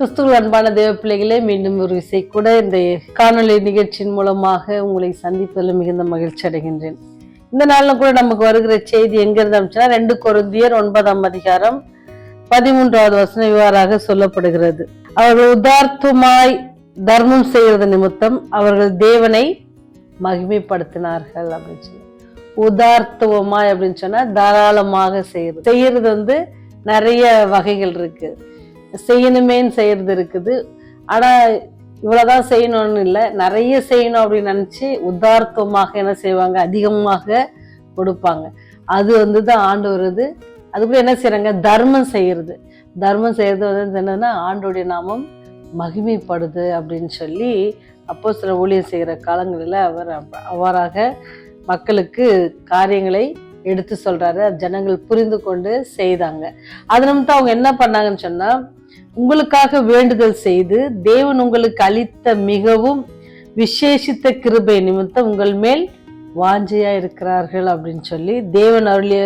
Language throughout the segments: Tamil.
கிறிஸ்துவ அன்பான தேவ பிள்ளைகளே மீண்டும் ஒரு விசை கூட இந்த காணொளி நிகழ்ச்சியின் மூலமாக உங்களை சந்திப்பதில் மிகுந்த மகிழ்ச்சி அடைகின்றேன். இந்த நாளில் கூட நமக்கு வருகிற செய்தி எங்கிருந்து அமைச்சுன்னா ரெண்டு கொருந்தியர் ஒன்பதாம் அதிகாரம் பதிமூன்றாவது வசனம் இவ்வாறாக சொல்லப்படுகிறது. அவர்கள் உதார்த்தமாய் தர்மம் செய்கிறது நிமித்தம் அவர்கள் தேவனை மகிமைப்படுத்தினார்கள் அப்படின்னு சொல்லி. உதார்த்துவமாய் அப்படின்னு சொன்னா தாராளமாக செய்யறது. செய்யறது வந்து நிறைய வகைகள் இருக்கு. செய்யணுமேன்னு செய்யறது இருக்குது. ஆனால் இவ்வளோதான் செய்யணும்னு இல்லை. நிறைய செய்யணும் அப்படின்னு நினச்சி உதார்த்தமாக என்ன செய்வாங்க? அதிகமாக கொடுப்பாங்க. அது வந்து தான் ஆண்டு வருது. அதுக்குள்ள என்ன செய்கிறாங்க தர்மம் செய்கிறது தர்மம் செய்கிறது வந்து என்னன்னா ஆண்டோடைய நாமம் மகிமைப்படுது அப்படின்னு சொல்லி அப்போ சில ஊழியர் செய்கிற காலங்களில் அவர் அவ்வாறாக மக்களுக்கு காரியங்களை எடுத்து சொல்கிறாரு அது ஜனங்கள் புரிந்து கொண்டு செய்தாங்க. அது நிமித்தம் அவங்க என்ன பண்ணாங்கன்னு சொன்னால் உங்களுக்காக வேண்டுதல் செய்து தேவன் உங்களுக்கு அளித்த மிகவும் விசேஷித்த கிருபை நிமித்தம் உங்கள் மேல் வாஞ்சையா இருக்கிறார்கள் அப்படின்னு சொல்லி தேவன் அருளிய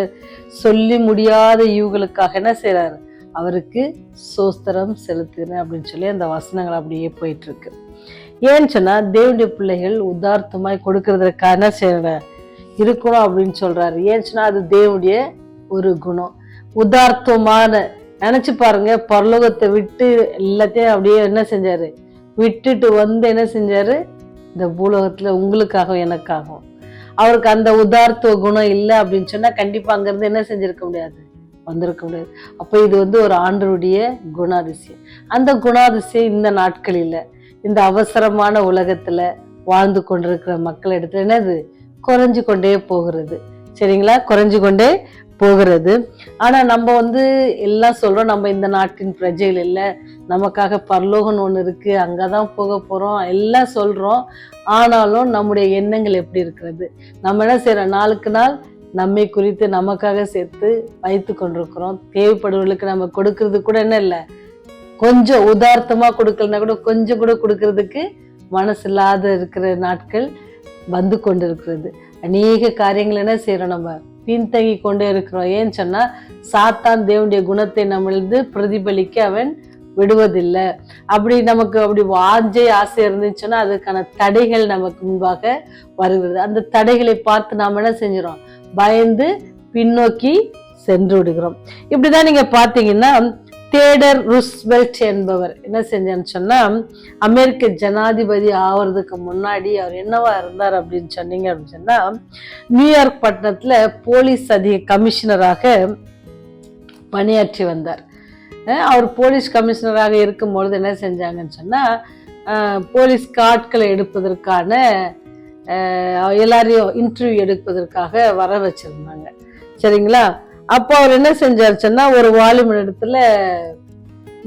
சொல்லி முடியாத இவங்களுக்காக என்ன செய்கிறார் அவருக்கு சோஸ்திரம் செலுத்துகிறேன் அப்படின்னு சொல்லி அந்த வசனங்கள் அப்படியே போயிட்டு இருக்கு ஏன்னு சொன்னா தேவனுடைய பிள்ளைகள் உதார்த்தமாய் கொடுக்கறதுக்காக என்ன செய்யற இருக்கணும் அப்படின்னு சொல்றாரு. ஏன்னு சொன்னா அது தேவனுடைய ஒரு குணம். உதார்த்தமான நினச்சி பாருங்க பரலோகத்தை விட்டு எல்லாத்தையும் அப்படியே என்ன செஞ்சார்? விட்டுட்டு வந்து என்ன செஞ்சார்? இந்த பூலோகத்தில் உங்களுக்காகவும் எனக்காகவும். அவருக்கு அந்த உதார்த்துவ குணம் இல்லை அப்படின்னு சொன்னால் கண்டிப்பாக அங்கேருந்து என்ன செஞ்சுருக்க முடியாது. வந்திருக்க முடியாது. அப்போ இது வந்து ஒரு ஆண்டருடைய குணாதிசயம். அந்த குணாதிசயம் இந்த நாட்களில் இந்த அவசரமான உலகத்தில் வாழ்ந்து கொண்டிருக்கிற மக்கள் இடத்துல என்னது? குறைஞ்சு கொண்டே போகிறது. சரிங்களா? குறைஞ்சு கொண்டே போகிறது. ஆனால் நம்ம வந்து எல்லாம் சொல்கிறோம் நம்ம இந்த நாட்டின் பிரஜைகள் இல்லை. நமக்காக பரலோகம்னு ஒன்று இருக்குது அங்கே தான் போக போகிறோம் எல்லாம் சொல்கிறோம் ஆனாலும் நம்முடைய எண்ணங்கள் எப்படி இருக்கிறது? நம்ம என்ன செய்கிறோம் நாளுக்கு நாள் நம்மை குறித்து நமக்காக சேர்த்து வைத்து கொண்டிருக்கிறோம். தேவைப்படுவர்களுக்கு நம்ம கொடுக்கறது கூட என்ன இல்லை? கொஞ்சம் உதார்த்தமாக கொடுக்கலனா கூட கொஞ்சம் கூட கொடுக்கறதுக்கு மனசு இல்லாத இருக்கிற நாட்கள் வந்து கொண்டு இருக்கிறது அநேக காரியங்கள் என்ன செய்கிறோம் நம்ம? பின்தங்கி கொண்டே இருக்கிறோம். ஏன்னு சொன்னா சாத்தான் தேவனுடைய குணத்தை நம்மளது பிரதிபலிக்க அவன் விடுவதில்லை. அப்படி நமக்கு அப்படி வாஞ்சை ஆசை இருந்துச்சுன்னா அதுக்கான தடைகள் நமக்கு முன்பாக வருகிறது. அந்த தடைகளை பார்த்து நாம் என்ன செஞ்சிடும் பயந்து பின்னோக்கி சென்று விடுகிறோம். இப்படிதான் நீங்க பாத்தீங்கன்னா தேடர் ருஸ்வெல்ட் என்பவர் என்ன செஞ்சான்னு சொன்னால் அமெரிக்க ஜனாதிபதி ஆவறதுக்கு முன்னாடி அவர் என்னவா இருந்தார் அப்படின்னு சொன்னீங்க அப்படின்னு சொன்னால் நியூயார்க் பட்டணத்தில் போலீஸ் அதிக கமிஷனராக பணியாற்றி வந்தார். அவர் போலீஸ் கமிஷனராக இருக்கும்பொழுது என்ன செஞ்சாங்கன்னு சொன்னால் போலீஸ் காட்களை எடுப்பதற்கான எல்லாரையும் இன்டர்வியூ எடுப்பதற்காக வர வச்சுருந்தாங்க. சரிங்களா? அப்போ அவர் என்ன செஞ்சார் சொன்னால் ஒரு வாலிபன் இடத்துல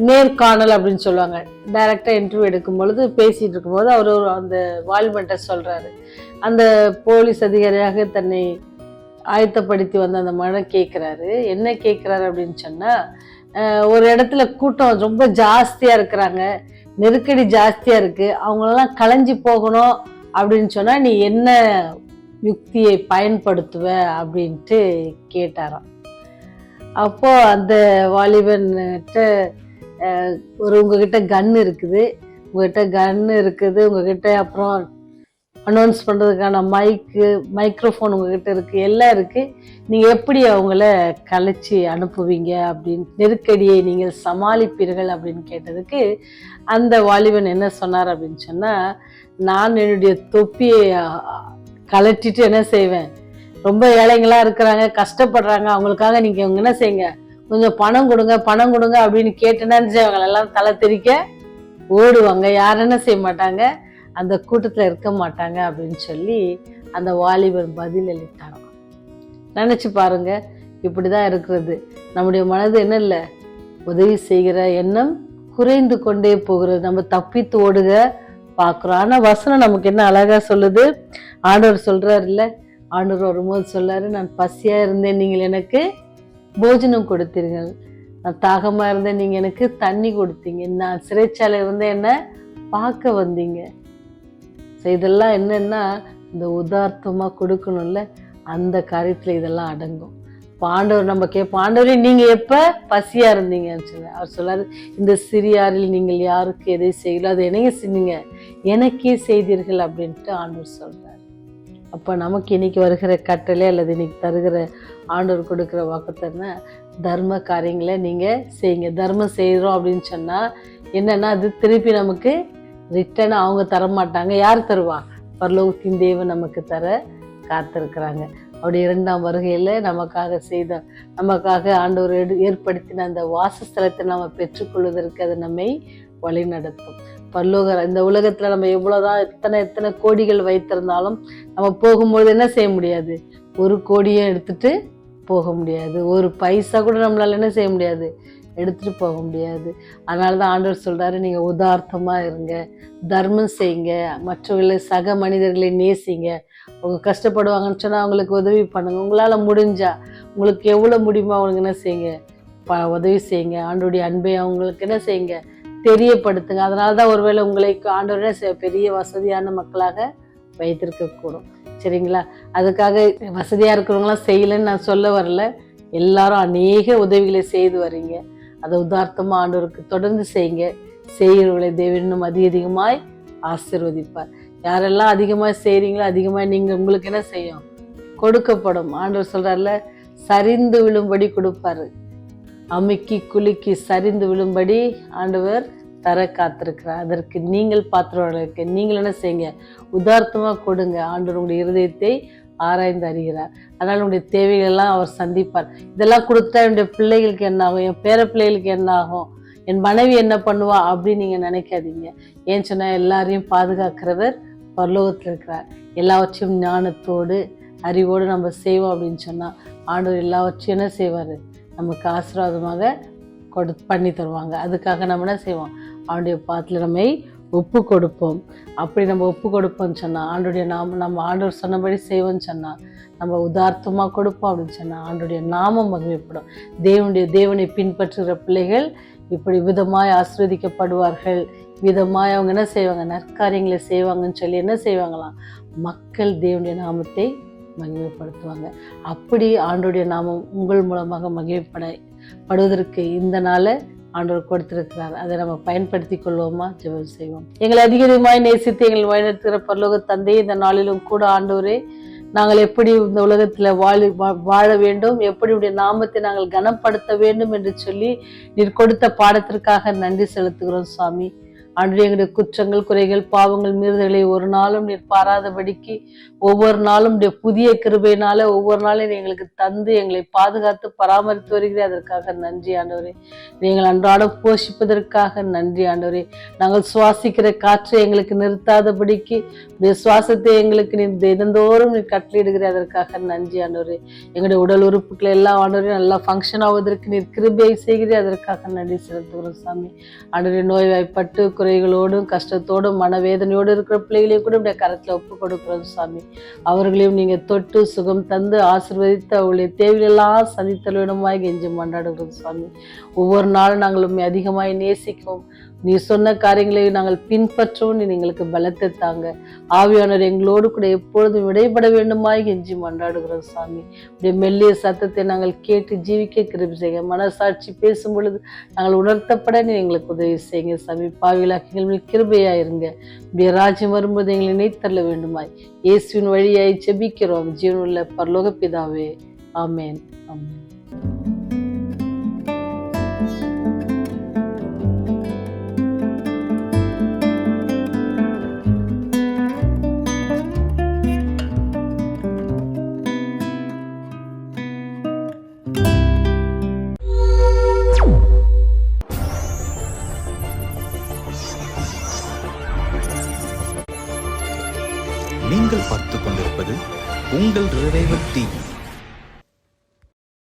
நேர்காணல் அப்படின்னு சொல்லுவாங்க. டைரக்டாக இன்டர்வியூ எடுக்கும் பொழுது பேசிட்டு இருக்கும்போது அவர் ஒரு அந்த வாலிபன்ட்ட சொல்கிறாரு அந்த போலீஸ் அதிகாரியாக தன்னை ஆயத்தப்படுத்தி வந்த அந்த மகன் கேட்குறாரு என்ன கேட்குறாரு அப்படின்னு சொன்னால் ஒரு இடத்துல கூட்டம் ரொம்ப ஜாஸ்தியாக இருக்கிறாங்க. நெருக்கடி ஜாஸ்தியாக இருக்குது அவங்களெல்லாம் களைஞ்சி போகணும் அப்படின்னு சொன்னால் நீ என்ன யுக்தியை பயன்படுத்துவ அப்படின்ட்டு கேட்டாராம். அப்போ அந்த வாலிபன்கிட்ட ஒரு உங்ககிட்ட கன் இருக்குது. உங்ககிட்ட கன் இருக்குது உங்ககிட்ட அப்புறம் அனௌன்ஸ் பண்ணுறதுக்கான மைக்கு மைக்ரோஃபோன் உங்ககிட்ட இருக்குது எல்லாம் இருக்குது நீங்கள் எப்படி அவங்கள கலைச்சி அனுப்புவீங்க அப்படின்னு நெருக்கடியை நீங்கள் சமாளிப்பீர்கள் அப்படின்னு கேட்டதுக்கு அந்த வாலிபன் என்ன சொன்னார் அப்படின்னு சொன்னால் நான் என்னுடைய தொப்பியை கலட்டிட்டு என்ன செய்வேன்? ரொம்ப ஏழைங்களா இருக்கிறாங்க கஷ்டப்படுறாங்க. அவங்களுக்காக நீங்க இவங்க என்ன செய்யுங்க? கொஞ்சம் பணம் கொடுங்க பணம் கொடுங்க அப்படின்னு கேட்டேன்னா அவங்க எல்லாம் தலை தெறிக்க ஓடுவாங்க. யாரும் என்ன செய்ய மாட்டாங்க? அந்த கூட்டத்துல இருக்க மாட்டாங்க அப்படின்னு சொல்லி அந்த வாலிபர் பதில் அளித்தாங்க. நினைச்சு பாருங்க இப்படிதான் இருக்கிறது. நம்முடைய மனது என்ன இல்லை? உதவி செய்கிற எண்ணம் குறைந்து கொண்டே போகிறது. நம்ம தப்பித்து ஓடுக பார்க்குறோம். ஆனால் வசனம் நமக்கு என்ன அழகாக சொல்லுது? ஆண்டவர் சொல்கிறார் இல்லை ஆண்டவர் வரும்போது சொல்லாரு நான் பசியாக இருந்தேன் நீங்கள் எனக்கு போஜனம் கொடுத்தீர்கள். நான் தாகமாக இருந்தேன் நீங்கள் எனக்கு தண்ணி கொடுத்தீங்க. நான் சிறைச்சாலை இருந்தேன் என்ன பார்க்க வந்தீங்க. ஸோ இதெல்லாம் என்னென்னா இந்த உதார்த்தமாக கொடுக்கணும்ல அந்த காரியத்தில் இதெல்லாம் அடங்கும். பாண்டவர் நம்ம கேட்போம் ஆண்டவரே நீங்கள் எப்போ பசியாக இருந்தீங்கன்னு சொல்லி அவர் சொல்லாரு இந்த சிறியாரில் நீங்கள் யாருக்கு எதை செய்யலோ அது என்னையே செஞ்சீங்க எனக்கே செய்தீர்கள் அப்படின்ட்டு ஆண்டவர் சொல்கிறார் அப்போ நமக்கு இன்னைக்கு வருகிற கட்டளை அல்லது இன்னைக்கு தருகிற ஆண்டவர் கொடுக்குற வாக்குத்தன தர்ம காரியங்களை நீங்கள் செய்யுங்க. தர்மம் செய்கிறோம் அப்படின்னு சொன்னால் என்னென்னா அது திருப்பி நமக்கு ரிட்டர்ன் அவங்க தர மாட்டாங்க யார் தருவா? பரலோகத்தின் தேவன் நமக்கு தர காத்திருக்கிறாங்க. அவருடைய இரண்டாம் வருகையில் நமக்காக செய்த நமக்காக ஆண்டவர் எடு- ஏற்படுத்தின அந்த வாசஸ்தலத்தை நம்ம பெற்றுக்கொள்வதற்கு அது நம்மை வழிநடத்தும். பல்லோக இந்த உலகத்துல நம்ம எவ்வளவுதான் எத்தனை எத்தனை கோடிகள் வைத்திருந்தாலும் நம்ம போகும்பொழுது என்ன செய்ய முடியாது? ஒரு கோடியை எடுத்துட்டு போக முடியாது. ஒரு பைசா கூட நம்மளால என்ன செய்ய முடியாது? எடுத்துட்டு போக முடியாது. அதனால தான் ஆண்டவர் சொல்றாரு நீங்க உதார்த்தமா இருங்க தர்மம் செய்யுங்க மற்றவர்களை சக மனிதர்களை நேசிங்க. அவங்க கஷ்டப்படுவாங்கன்னு சொன்னா அவங்களுக்கு உதவி பண்ணுங்க. உங்களால முடிஞ்சா உங்களுக்கு எவ்வளவு முடியுமோ அவங்களுக்கு என்ன செய்யுங்க? ப- உதவி செய்யுங்க. ஆண்டோடைய அன்பை அவங்களுக்கு என்ன செய்யுங்க? தெரியப்படுத்துங்க. அதனால தான் ஒருவேளை உங்களை ஆண்டவரே பெரிய வசதியான மக்களாக வைத்திருக்க கூடும் சரிங்களா? அதுக்காக வசதியாக இருக்கிறவங்களாம் செய்யலைன்னு நான் சொல்ல வரல. எல்லாரும் அநேக உதவிகளை செய்து வர்றீங்க அதை உதார்த்தமாக ஆண்டவருக்கு தொடர்ந்து செய்யுங்க. செய்கிறவர்களை தேவனும் அதிக அதிகமாய் ஆசிர்வதிப்பார். யாரெல்லாம் அதிகமாக செய்கிறீங்களோ அதிகமாக நீங்கள் உங்களுக்கு என்ன செய்யும்? கொடுக்கப்படும். ஆண்டவர் சொல்கிறார்ல சரிந்து விழும்படி கொடுப்பாரு. அமுக்கி குலுக்கி சரிந்து விழும்படி ஆண்டவர் தர காத்திருக்கிறார் அதற்கு நீங்கள் பாத்திரவர்களுக்கு நீங்கள் என்ன செய்யுங்க? உதார்த்தமாக கொடுங்க. ஆண்டவர் உங்களுடைய இருதயத்தை ஆராய்ந்து அறிகிறார். அதனால் உங்களுடைய தேவைகள் எல்லாம் அவர் சந்திப்பார். இதெல்லாம் கொடுத்தா என்னுடைய பிள்ளைகளுக்கு என்ன ஆகும்? என் பேர பிள்ளைகளுக்கு என்ன ஆகும்? என் மனைவி என்ன பண்ணுவா? அப்படின்னு நீங்கள் நினைக்காதீங்க. ஏன் சொன்னால் எல்லாரையும் பாதுகாக்கிறவர் பரலோகத்தில் இருக்கிறார். எல்லாவற்றையும் ஞானத்தோடு அறிவோடு நம்ம செய்வோம் அப்படின்னு சொன்னால் ஆண்டவர் எல்லாவற்றையும் என்ன செய்வார்? நமக்கு ஆசீர்வாதமாக கொடு பண்ணி தருவாங்க. அதுக்காக நம்ம என்ன செய்வோம்? அவனுடைய பாத்தில் நம்மை ஒப்பு கொடுப்போம். அப்படி நம்ம ஒப்பு கொடுப்போம்னு சொன்னால் ஆண்டுடைய நாம நம்ம ஆண்டவர் சொன்னபடி செய்வோம்னு சொன்னால் நம்ம உதார்த்தமாக கொடுப்போம் அப்படின்னு சொன்னால் ஆண்டுடைய நாமம் மகிமைப்படும். தேவனுடைய தேவனை பின்பற்றுகிற பிள்ளைகள் இப்படி விதமாய் ஆசீர்வதிக்கப்படுவார்கள். விதமாய் அவங்க என்ன செய்வாங்க? நற்காரியங்களை செய்வாங்கன்னு சொல்லி என்ன செய்வாங்களாம்? மக்கள் தேவனுடைய நாமத்தை மகிமைப்படுத்துவாங்க. அப்படி ஆண்டுடைய நாமம் உங்கள் மூலமாக மகிமைப்பட படுவதற்கு இந்த நாளை ஆண்டவர் கொடுத்திருக்கிறார். அதை நம்ம பயன்படுத்தி கொள்வோமா? ஜெபம் செய்வோம். எங்களை அதிகமாய் நேசித்து எங்கள் வழிநடத்துகிற பரலோக தந்தை இந்த நாளிலும் கூட ஆண்டவரே நாங்கள் எப்படி இந்த உலகத்தில் வாழ வா- வாழ வேண்டும்? எப்படி உடைய நாமத்தை நாங்கள் கனப்படுத்த வேண்டும் என்று சொல்லி நீர் கொடுத்த பாடத்திற்காக நன்றி செலுத்துகிறோம் சுவாமி. அன்று எங்களுடைய குற்றங்கள் குறைகள் பாவங்கள் மீறுதலை ஒரு நாளும் நீர் பாராதபடிக்கு ஒவ்வொரு நாளும் புதிய கிருபையினால ஒவ்வொரு நாளும் எங்களுக்கு தந்து எங்களை பாதுகாத்து பராமரித்து வருகிறேன் அதற்காக நன்றி ஆண்டவரே. நீங்கள் அன்றாடம் போஷிப்பதற்காக நன்றி ஆண்டவரே. நாங்கள் சுவாசிக்கிற காற்றை எங்களுக்கு நிறுத்தாதபடிக்கு சுவாசத்தை எங்களுக்கு நீ தினந்தோறும் நீ கட்டளையிடுகிற. அதற்காக நன்றி ஆண்டவரே. எங்களுடைய உடல் உறுப்புகளை எல்லாம் ஆண்டவரே நல்லா ஃபங்க்ஷன் ஆவதற்கு நீர் கிருபையை செய்கிறே. அதற்காக நன்றி செலுத்துகிறோம் சாமி. ஆண்டவரே நோய்வாய்ப்பட்டு குறைகளோடும் கஷ்டத்தோடும் மனவேதனையோடு இருக்கிற பிள்ளைகளையும் கூட இப்படி கரத்தில் ஒப்பு கொடுக்குறோம் சாமி. அவர்களையும் நீங்க தொட்டு சுகம் தந்து ஆசிர்வதித்து அவளுடைய தேவையெல்லாம் சந்தித்தல் கெஞ்சி மன்றாடுகிறோம் சாமி. ஒவ்வொரு நாளும் நாங்கள் உண்மை அதிகமாய் நேசிக்கும் நீ சொன்ன காரியங்களை நாங்கள் பின்பற்றவும் நீ எங்களுக்கு பலத்தை தாங்க. ஆவியானவர் எங்களோடு கூட எப்பொழுதும் விடைபட வேண்டுமாய் கெஞ்சி மன்றாடுகிறோம் சாமி. இப்படி மெல்லிய சத்தத்தை நாங்கள் கேட்டு ஜீவிக்க கிருபி செய்ய மனசாட்சி பேசும் பொழுது நாங்கள் உணர்த்தப்பட நீ எங்களுக்கு உதவி செய்யுங்க சாமி. பாவிலாக எங்கள் மேல் இருங்க உடைய ராஜ்யம் வரும்போது எங்களை இணைத்தள்ள வேண்டுமாய். இயேசுவின் வழியாய் ஜெபிக்கிறோம். ஜீவனுள்ள பரலோக பிதாவே. ஆமேன். ஆமேன்.